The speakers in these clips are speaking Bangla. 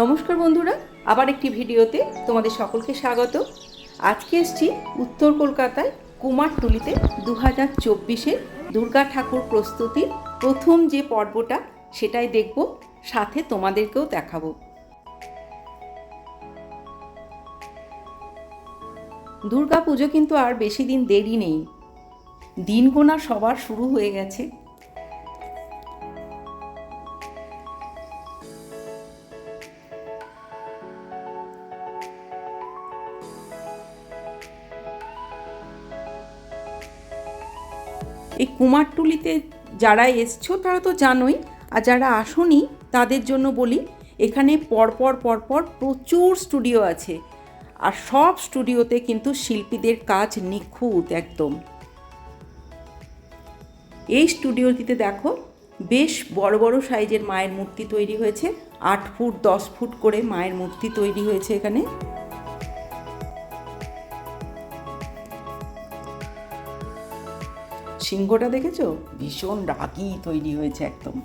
নমস্কার বন্ধুরা, আবার একটি ভিডিওতে তোমাদের সকলকে স্বাগত। আজকে এসছি উত্তর কলকাতায় কুমারটুলিতে দু হাজার চব্বিশের দুর্গা ঠাকুর প্রস্তুতির প্রথম যে পর্বটা, সেটাই দেখব, সাথে তোমাদেরকেও দেখাবো। দুর্গা পুজো কিন্তু আর বেশি দিন দেরি নেই। দিন গোনা সবার শুরু হয়ে গেছে। এই কুমারটুলিতে যারা এসছো, তারা তো জানোই, আর যারা আসোনি, তাদের জন্য বলি, এখানে পরপর পরপর প্রচুর স্টুডিও আছে। আর সব স্টুডিওতে কিন্তু শিল্পীদের কাজ নিখুঁত একদম। এই স্টুডিওটিতে দেখো, বেশ বড় বড় সাইজের মায়ের মূর্তি তৈরি হয়েছে। আট ফুট, দশ ফুট করে মায়ের মূর্তি তৈরি হয়েছে এখানে। সিংহটা দেখেছ? ভীষণ রাগি তৈরি হয়েছে একদম।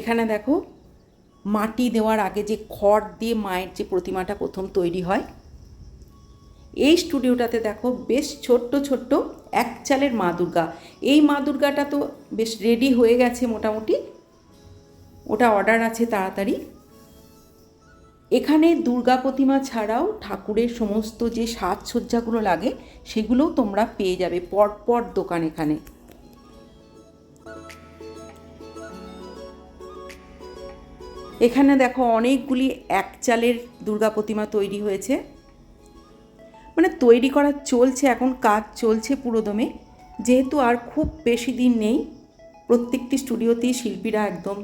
এখানে দেখো, মাটি দেওয়ার আগে যে খড় দিয়ে মায়ের যে প্রতিমাটা প্রথম তৈরি হয়, এই স্টুডিওটাতে দেখো বেশ ছোট্ট ছোট্ট এক চালের মা দুর্গা। এই মা দুর্গাটা তো বেশ রেডি হয়ে গেছে মোটামুটি। ওটা অর্ডার আছে তাড়াতাড়ি। এখানে দুর্গা প্রতিমা ছাড়াও ঠাকুরের সমস্ত যে সাজসজ্জাগুলো লাগে, সেগুলোও তোমরা পেয়ে যাবে পরপর দোকান এখানে। এখানে দেখো অনেকগুলি এক চালের দুর্গা প্রতিমা তৈরি হয়েছে। মানে তৈরি করা চলছে, এখন কাজ চলছে পুরোদমে। যেহেতু আর খুব বেশি দিন নেই, প্রত্যেকটি স্টুডিওতেই শিল্পীরা একদম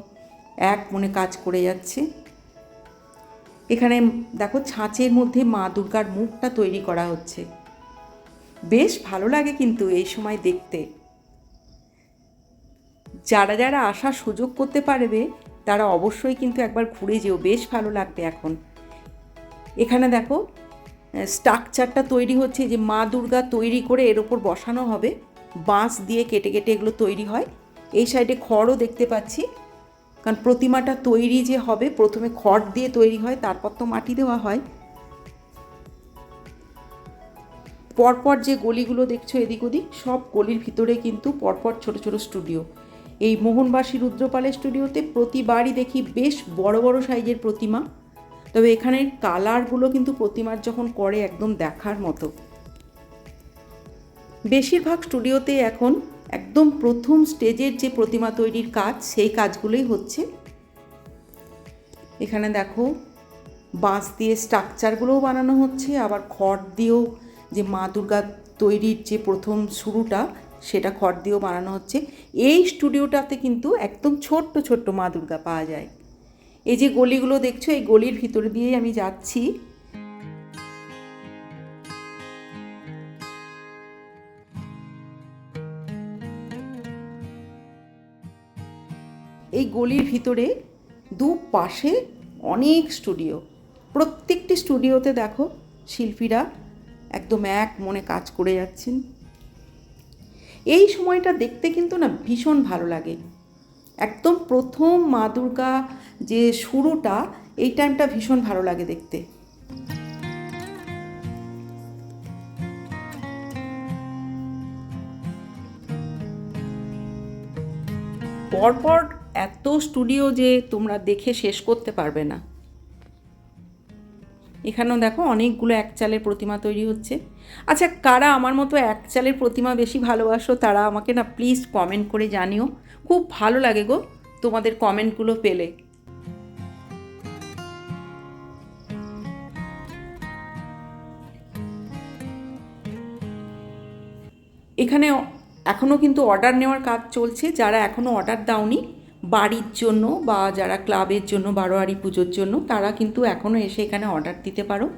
এক মনে কাজ করে যাচ্ছে। এখানে দেখো ছাঁচের মধ্যে মা দুর্গার মুখটা তৈরি করা হচ্ছে। বেশ ভালো লাগে কিন্তু এই সময় দেখতে। যারা যারা আসার সুযোগ করতে পারবে, তারা অবশ্যই কিন্তু একবার ঘুরে যেও, বেশ ভালো লাগবে এখন। এখানে দেখো স্ট্রাকচারটা তৈরি হচ্ছে যে মা দুর্গা তৈরি করে এর ওপর বসানো হবে। বাঁশ দিয়ে কেটে কেটে এগুলো তৈরি হয়। এই সাইডে খড়ও দেখতে পাচ্ছি। কারণ প্রতিমাটা তৈরি যে হবে, প্রথমে খড় দিয়ে তৈরি হয়, তারপর তো মাটি দেওয়া হয়। পরপর যে গলিগুলো দেখছ এদিক ওদিক, সব গলির ভিতরে কিন্তু পরপর ছোট ছোট স্টুডিও। এই মোহনবাসী রুদ্রপালের স্টুডিওতে প্রতিবারই দেখি বেশ বড় বড় সাইজের প্রতিমা। তবে এখানের কালারগুলো কিন্তু প্রতিমার যখন করে একদম দেখার মতো। বেশিরভাগ স্টুডিওতে এখন একদম প্রথম স্টেজের যে প্রতিমা তৈরির কাজ, সেই কাজগুলোই হচ্ছে। এখানে দেখো, বাঁশ দিয়ে স্ট্রাকচারগুলোও বানানো হচ্ছে, আবার খড় দিয়েও যে মা দুর্গা তৈরির যে প্রথম শুরুটা, সেটা খড় দিয়েও বানানো হচ্ছে। এই স্টুডিওটাতে কিন্তু একদম ছোট্ট ছোট্ট মা দুর্গা পাওয়া যায়। এই যে গলিগুলো দেখছ, এই গলির ভিতরে দিয়েই আমি যাচ্ছি। এই গলির ভিতরে দু পাশে অনেক স্টুডিও। প্রত্যেকটি স্টুডিওতে দেখো শিল্পীরা একদম এক মনে কাজ করে যাচ্ছেন। এই সময়টা দেখতে কিন্তু না ভীষণ ভালো লাগে। একদম প্রথম মা দুর্গা যে শুরুটা, এই টাইমটা ভীষণ ভালো লাগে দেখতে। পরপর এত স্টুডিও যে তোমরা দেখে শেষ করতে পারবে না। এখানেও দেখো অনেকগুলো এক চালের প্রতিমা তৈরি হচ্ছে। আচ্ছা কারা আমার মতো এক চালের প্রতিমা বেশি ভালোবাসো তারা আমাকে না প্লিজ কমেন্ট করে জানিও। খুব ভালো লাগে গো তোমাদের কমেন্টগুলো পেলে। এখানে এখনও কিন্তু অর্ডার নেওয়ার কাজ চলছে, যারা এখনও অর্ডার দাওনি বাড়ির জন্য বা যারা ক্লাবের জন্য, বারোয়ারি পুজোর জন্য, তারা কিন্তু এখনও এসে এখানে অর্ডার দিতে পারো।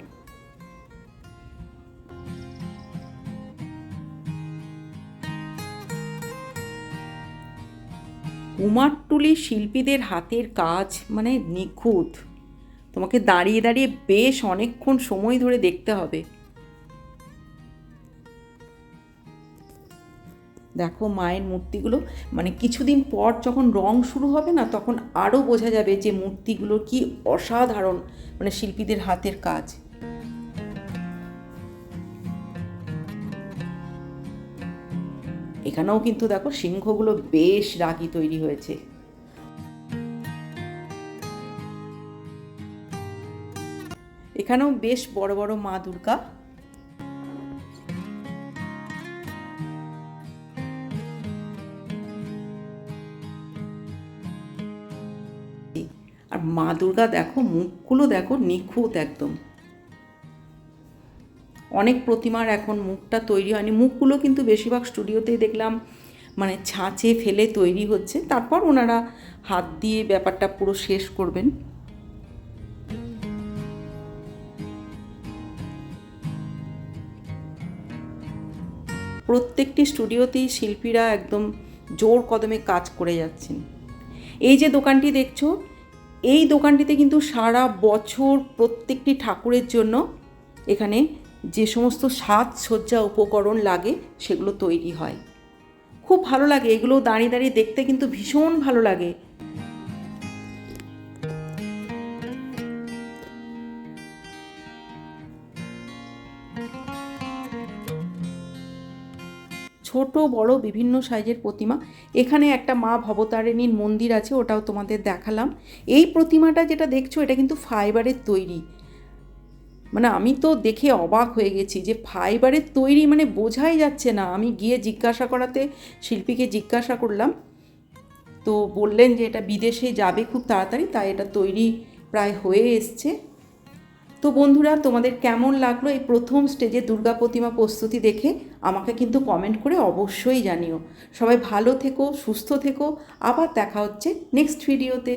কুমারটুলি শিল্পীদের হাতের কাজ মানে নিখুঁত। তোমাকে দাঁড়িয়ে দাঁড়িয়ে বেশ অনেকক্ষণ সময় ধরে দেখতে হবে। দেখো মায়ের মূর্তিগুলো মানে কিছুদিন পর যখন রং শুরু হবে না, তখন আরও বোঝা যাবে যে মূর্তিগুলো কি অসাধারণ মানে শিল্পীদের হাতের কাজ। এখানেও কিন্তু দেখো সিংহগুলো বেশ রাগি তৈরি হয়েছে। এখানেও বেশ বড় বড় মা দুর্গা আর মা দুর্গা দেখো, মুখগুলো দেখো নিখুঁত একদম। অনেক প্রতিমার এখন মুখটা তৈরি হয়নি। মুখগুলো কিন্তু বেশিরভাগ স্টুডিওতেই দেখলাম মানে ছাঁচে ফেলে তৈরি হচ্ছে। তারপর ওনারা হাত দিয়ে ব্যাপারটা পুরো শেষ করবেন। প্রত্যেকটি স্টুডিওতেই শিল্পীরা একদম জোর কদমে কাজ করে যাচ্ছেন। এই যে দোকানটি দেখছ এই দোকানটিতে কিন্তু সারা বছর প্রত্যেকটি ঠাকুরের জন্য এখানে যে সমস্ত সাজসজ্জা উপকরণ লাগে, সেগুলো তৈরি হয়। খুব ভালো লাগে, এগুলো দাঁড়িয়ে দাঁড়িয়ে দেখতে কিন্তু ভীষণ ভালো লাগে। ছোট, বড়, বিভিন্ন সাইজের প্রতিমা। এখানে একটা মা ভবতারিণীর মন্দির আছে, ওটাও তোমাদের দেখালাম। এই প্রতিমাটা যেটা দেখছ, এটা কিন্তু ফাইবারের তৈরি। মানে আমি তো দেখে অবাক হয়ে গেছি যে ফাইবারের তৈরি মানে বোঝাই যাচ্ছে না। আমি গিয়ে জিজ্ঞাসা করাতে শিল্পীকে জিজ্ঞাসা করলাম। তো বললেন যে এটা বিদেশে যাবে খুব তাড়াতাড়ি, তাই এটা তৈরি প্রায় হয়ে এসছে। তো বন্ধুরা, তোমাদের কেমন লাগল এই প্রথম স্টেজে দুর্গা প্রতিমা প্রস্তুতি দেখে? আমাকে কিন্তু কমেন্ট করে অবশ্যই জানিও। সবাই ভালো থেকো, সুস্থ থেকো। আবার দেখা হচ্ছে নেক্সট ভিডিওতে